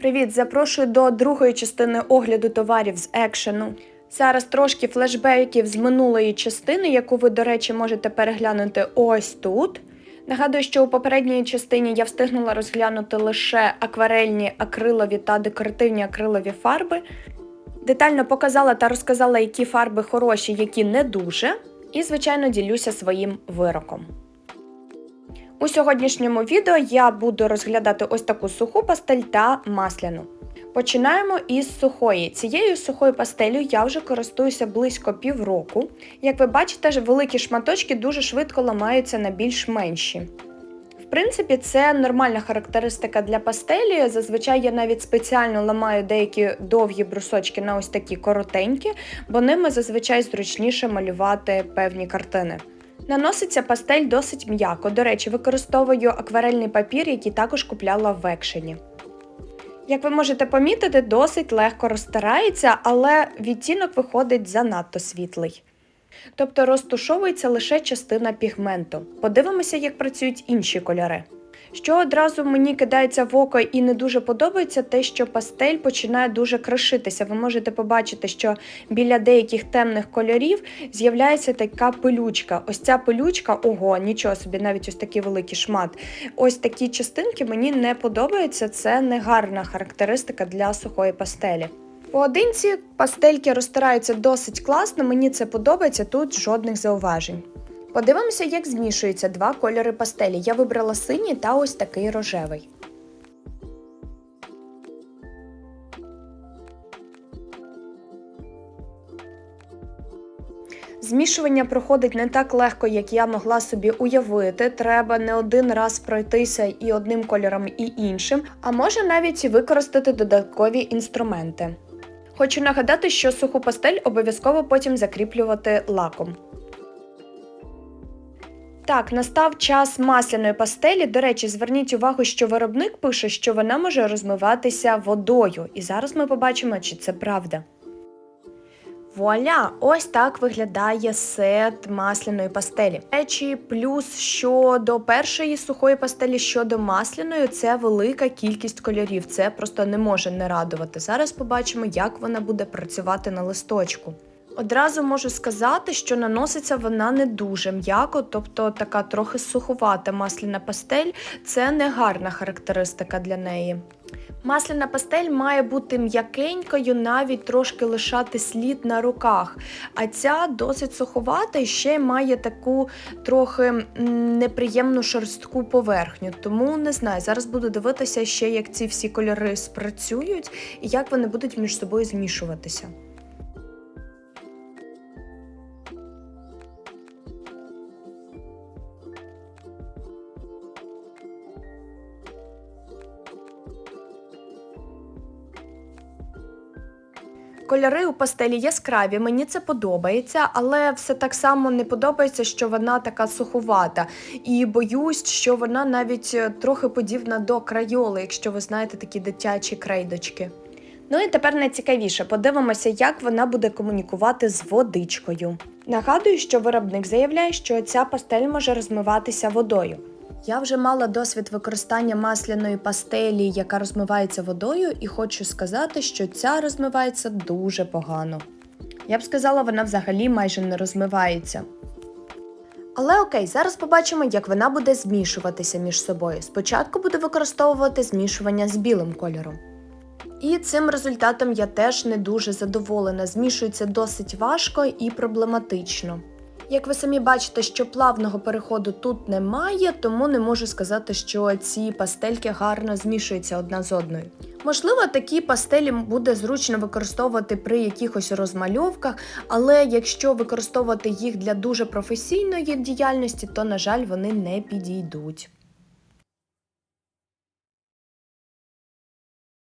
Привіт! Запрошую до другої частини огляду товарів з екшену. Зараз трошки флешбеків з минулої частини, яку ви, до речі, можете переглянути ось тут. Нагадую, що у попередній частині я встигнула розглянути лише акварельні, акрилові та декоративні акрилові фарби. Детально показала та розказала, які фарби хороші, які не дуже. І, звичайно, ділюся своїм вироком. У сьогоднішньому відео я буду розглядати ось таку суху пастель та масляну. Починаємо із сухої. Цією сухою пастелью я вже користуюся близько півроку. Як ви бачите, великі шматочки дуже швидко ламаються на більш менші. В принципі, це нормальна характеристика для пастелі. Зазвичай я навіть спеціально ламаю деякі довгі брусочки на ось такі коротенькі, бо ними зазвичай зручніше малювати певні картини. Наноситься пастель досить м'яко. До речі, використовую акварельний папір, який також купляла в екшені. Як ви можете помітити, досить легко розтирається, але відтінок виходить занадто світлий. Тобто розтушовується лише частина пігменту. Подивимося, як працюють інші кольори. Що одразу мені кидається в око і не дуже подобається, те, що пастель починає дуже кришитися. Ви можете побачити, що біля деяких темних кольорів з'являється така пилючка. Ось ця пилючка, ого, нічого собі, навіть ось такий великий шмат. Ось такі частинки мені не подобаються. Це не гарна характеристика для сухої пастелі. Поодинці пастельки розтираються досить класно, мені це подобається, тут жодних зауважень. Подивимося, як змішуються два кольори пастелі. Я вибрала синій та ось такий рожевий. Змішування проходить не так легко, як я могла собі уявити. Треба не один раз пройтися і одним кольором, і іншим, а може навіть використати додаткові інструменти. Хочу нагадати, що суху пастель обов'язково потім закріплювати лаком. Так, настав час масляної пастелі. До речі, зверніть увагу, що виробник пише, що вона може розмиватися водою. І зараз ми побачимо, чи це правда. Вуаля! Ось так виглядає сет масляної пастелі. Речі, плюс щодо першої сухої пастелі, щодо масляної, це велика кількість кольорів. Це просто не може не радувати. Зараз побачимо, як вона буде працювати на листочку. Одразу можу сказати, що наноситься вона не дуже м'яко, тобто така трохи суховата масляна пастель це не гарна характеристика для неї. Масляна пастель має бути м'якенькою, навіть трошки лишати слід на руках. А ця досить суховата і ще має таку трохи неприємну шорстку поверхню. Тому не знаю, зараз буду дивитися ще, як ці всі кольори спрацюють і як вони будуть між собою змішуватися. Кольори у пастелі яскраві, мені це подобається, але все так само не подобається, що вона така суховата. І боюсь, що вона навіть е, трохи подібна до крайоли, якщо ви знаєте такі дитячі крейдочки. Ну і тепер найцікавіше, подивимося, як вона буде комунікувати з водичкою. Нагадую, що виробник заявляє, що ця пастель може розмиватися водою. Я вже мала досвід використання масляної пастелі, яка розмивається водою, і хочу сказати, що ця розмивається дуже погано. Я б сказала, вона взагалі майже не розмивається. Але окей, зараз побачимо, як вона буде змішуватися між собою. Спочатку буду використовувати змішування з білим кольором. І цим результатом я теж не дуже задоволена. Змішується досить важко і проблематично. Як ви самі бачите, що плавного переходу тут немає, тому не можу сказати, що ці пастельки гарно змішуються одна з одною. Можливо, такі пастелі буде зручно використовувати при якихось розмальовках, але якщо використовувати їх для дуже професійної діяльності, то, на жаль, вони не підійдуть.